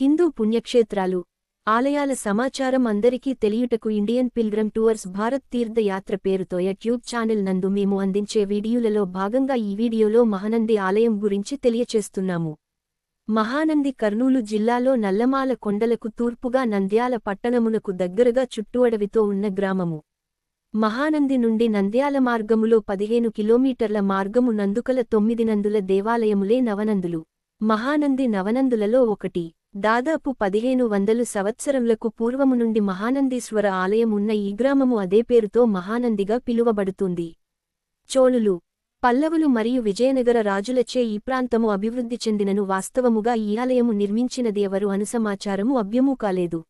హిందూ పుణ్యక్షేత్రాలు ఆలయాల సమాచారం అందరికీ తెలియుటకు ఇండియన్ పిల్గ్రమ్ టూర్స్ భారత్ తీర్థయాత్ర పేరుతో యూట్యూబ్ ఛానల్ నందు మేము అందించే వీడియోలలో భాగంగా ఈ వీడియోలో మహానంది ఆలయం గురించి తెలియచేస్తున్నాము. మహానంది కర్నూలు జిల్లాలో నల్లమాల కొండలకు తూర్పుగా నంద్యాల పట్టణమునకు దగ్గరగా చుట్టూఅడవితో ఉన్న గ్రామము. మహానంది నుండి నంద్యాల మార్గములో పదిహేను కిలోమీటర్ల మార్గము నందుకల తొమ్మిది నందుల దేవాలయములే నవనందులు. మహానంది నవనందులలో ఒకటి. దాదాపు పదిహేను వందలు సంవత్సరములకు పూర్వము నుండి మహానందీశ్వర ఆలయం ఉన్న ఈ గ్రామము అదే పేరుతో మహానందిగా పిలువబడుతుంది. చోళులు పల్లవులు మరియు విజయనగర రాజులచే ఈ ప్రాంతము అభివృద్ధి చెందినను వాస్తవముగా ఈ ఆలయము నిర్మించినది ఎవరు అను సమాచారము అభ్యమూ కాలేదు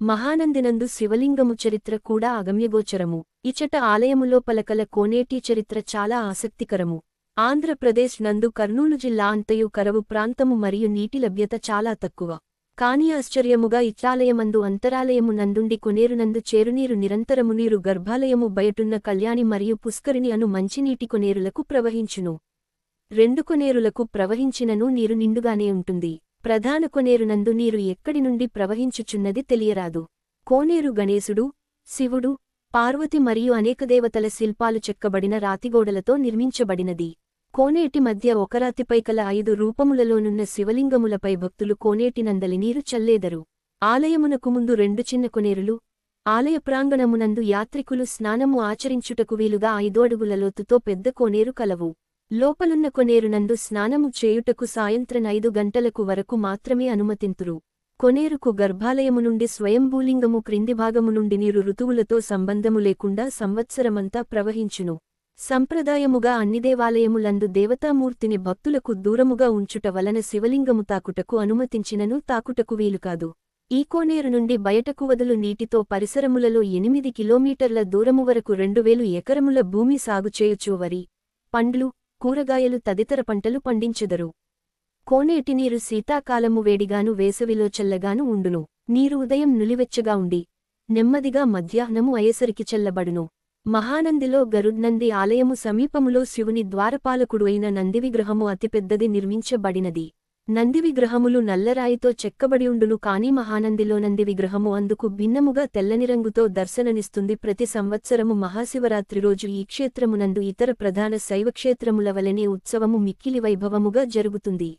మహానందినందు శివలింగము చరిత్ర కూడా అగమ్యగోచరము. ఇచట ఆలయములో పలకల కోనేటి చరిత్ర చాలా ఆసక్తికరము. ఆంధ్రప్రదేశ్ నందు కర్నూలు జిల్లా అంతయు కరవు ప్రాంతము మరియు నీటి లభ్యత చాలా తక్కువ. కాని ఆశ్చర్యముగా ఇట్లాలయమందు అంతరాలయము నందుండి కొనేరునందు చేరునీరు నిరంతరము నీరు గర్భాలయము బయటున్న కళ్యాణి మరియు పుష్కరిణి అను మంచినీటి కొనేరులకు ప్రవహించును. రెండు కొనేరులకు ప్రవహించినను నీరు నిండుగానే ఉంటుంది. ప్రధాన కొనేరునందు నీరు ఎక్కడి నుండి ప్రవహించుచున్నది తెలియరాదు. కోనేరు గణేశుడు శివుడు పార్వతి మరియు అనేక దేవతల శిల్పాలు చెక్కబడిన రాతిగోడలతో నిర్మించబడినది. కోనేటి మధ్య ఒకరాతిపై కల ఐదు రూపములలోనున్న శివలింగములపై భక్తులు కోనేటి నందలి నీరు చల్లేదరు. ఆలయమునకు ముందు రెండు చిన్న కొనేరులు ఆలయ ప్రాంగణమునందు యాత్రికులు స్నానము ఆచరించుటకు వీలుగా ఐదు అడుగుల లోతుతో పెద్ద కోనేరు కలవు. లోపలున్న కొనేరునందు స్నానము చేయుటకు సాయంత్రం ఐదు గంటలకు వరకు మాత్రమే అనుమతింతురు. కొనేరుకు గర్భాలయము నుండి స్వయంభూలింగము క్రింది భాగము నుండి నీరు ఋతువులతో సంబంధము లేకుండా సంవత్సరమంతా ప్రవహించును. సంప్రదాయముగా అన్ని దేవాలయములందు దేవతామూర్తిని భక్తులకు దూరముగా ఉంచుట వలన శివలింగము తాకుటకు అనుమతించినను తాకుటకు వీలుకాదు ఈ కోనేరు నుండి బయటకు వదులు నీటితో పరిసరములలో ఎనిమిది కిలోమీటర్ల దూరము వరకు రెండువేలు ఎకరముల భూమి సాగుచేయుచు వరి పండ్లు కూరగాయలు తదితర పంటలు పండించెదరు. కోనేటి నీరు శీతాకాలము వేడిగాను వేసవిలో చల్లగాను ఉండును. నీరు ఉదయం నులివెచ్చగా ఉండి నెమ్మదిగా మధ్యాహ్నము అయ్యేసరికి చల్లబడును. మహానందిలో గరుడ్నంది ఆలయము సమీపములో శివుని ద్వారపాలకుడు అయిన నందివిగ్రహము అతిపెద్దది నిర్మించబడినది. నందివిగ్రహములు నల్లరాయితో చెక్కబడియుండును కాని మహానందిలో నంది విగ్రహము అందుకు భిన్నముగా తెల్లనిరంగుతో దర్శననిస్తుంది. ప్రతి సంవత్సరము మహాశివరాత్రి రోజు ఈ క్షేత్రమునందు ఇతర ప్రధాన శైవక్షేత్రముల వలెనే ఉత్సవము మిక్కిలి వైభవముగా జరుగుతుంది.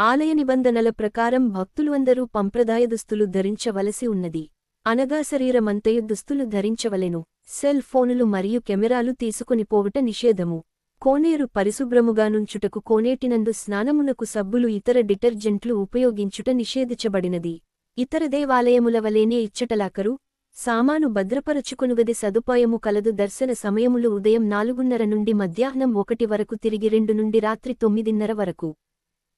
ఆలయ నిబంధనల ప్రకారం భక్తులు అందరూ పంప్రదాయ దుస్తులు ధరించవలసి ఉన్నది. అనగా శరీరమంతయు దుస్తులు ధరించవలెను. సెల్ ఫోనులు మరియు కెమెరాలు తీసుకుని పోవుట నిషేధము. కోనేరు పరిశుభ్రముగానుంచుటకు కోనేటినందు స్నానమునకు సబ్బులు ఇతర డిటర్జెంట్లు ఉపయోగించుట నిషేధించబడినది. ఇతర దేవాలయముల వలేనే ఇచ్చటలాకరు. సామాను భద్రపరచుకునుగది సదుపాయము కలదు. దర్శన సమయములు ఉదయం నాలుగున్నర నుండి మధ్యాహ్నం ఒకటి వరకు తిరిగి రెండు నుండి రాత్రి తొమ్మిదిన్నర వరకు.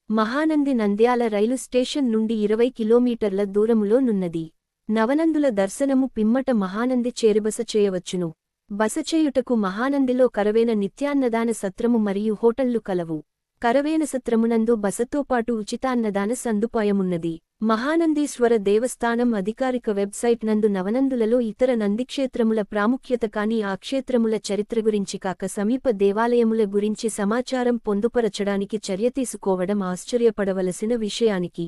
మహానంది నంద్యాల రైలు స్టేషన్ నుండి ఇరవై కిలోమీటర్ల దూరములో నున్నది. నవనందుల దర్శనము పిమ్మట మహానంది చేరిబస చేయవచ్చును. బస చేయుటకు మహానందిలో కరవేన నిత్యాన్నదాన సత్రము మరియు హోటళ్ళు కలవు. కరవేన సత్రమునందు బసతో పాటు ఉచితాన్నదాన సందుపాయమున్నది. మహానందీశ్వర దేవస్థానం అధికారిక వెబ్సైట్ నందు నవనందులలో ఇతర నందిక్షేత్రముల ప్రాముఖ్యత కాని ఆ క్షేత్రముల చరిత్ర గురించి కాక సమీప దేవాలయముల గురించి సమాచారం పొందుపరచడానికి చర్య తీసుకోవడం ఆశ్చర్యపడవలసిన విషయానికి